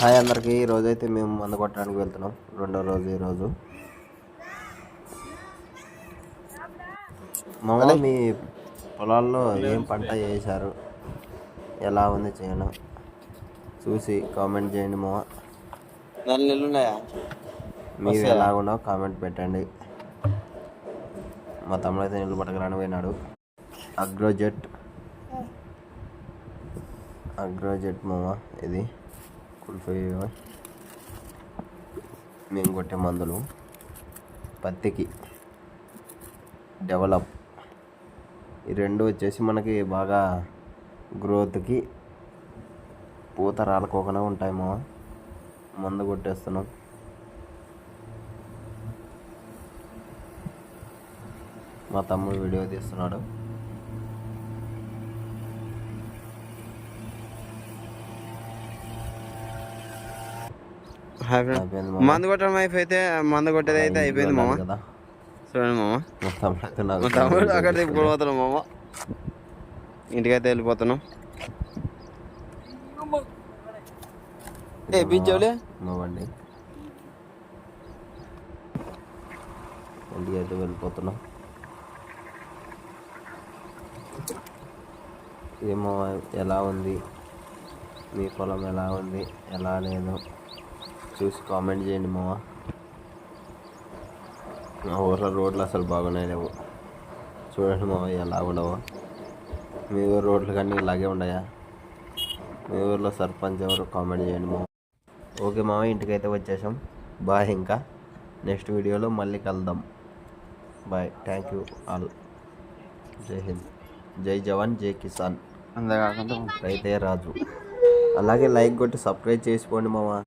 Hi అందరికీ. ఈ రోజు అయితే మేము మందు కొట్టడానికి వెళ్తున్నాం. రెండో రోజు ఈరోజు మామూలు మీ పొలాల్లో ఏం పంట చేశారు? ఎలా ఉంది చేయను చూసి కామెంట్ చేయండి ఉన్నాయా? మీరు వస్తాయా? ఎలా ఉన్నావు కామెంట్ పెట్టండి. మా తమ్ముడు అయితే నీళ్ళు పట్టకరాని పోయినాడు. అగ్రోజెట్. అగ్రోజెట్ మామ ఇది. కుల్ఫీ మేము కొట్టే మందులు పత్తికి డెవలప్. ఈ రెండు వచ్చేసి మనకి బాగా గ్రోత్కి పూత రాలకోకుండా ఉంటాయి మా మందు కొట్టేస్తున్నాం. మా తమ్ముడు వీడియో తీస్తున్నాడు. మందు కొట్టడం అయిపోతే మందు కొట్టేది అయితే అయిపోయింది మామ. చూడండి మామ. తమ్ముడు అక్కడ తిప్పుకోబోతున్నాం మామ. ఇంటికైతే వెళ్ళిపోతున్నాం. ఏ మా బండి ఇంటికి అయితే వెళ్ళిపోతున్నాం. ఏమో ఎలా ఉంది? మీ పొలం ఎలా ఉంది? ఎలా లేదు? చూసి కామెంట్ చేయండి మామ మా ఊర్లో రోడ్లు అసలు బాగున్నాయి లేవు. చూడండి మామ ఎలా ఉండవు మీ ఊరు రోడ్లు కానీ ఇలాగే ఉన్నాయా? మీ ఊర్లో సర్పంచ్ ఎవరు కామెంట్ చేయండి మామ ఓకే మామ ఇంటికైతే వచ్చేసాం. బాయ్ ఇంకా. నెక్స్ట్ వీడియోలో మళ్ళీ కలుద్దాం. బాయ్ థ్యాంక్ యూ ఆల్ జై హింద్. జై జవాన్ జై కిసాన్. అంతేకాకుండా రైతే రాజు. అలాగే లైక్ కొట్టి సబ్స్క్రైబ్ చేసుకోండి మామ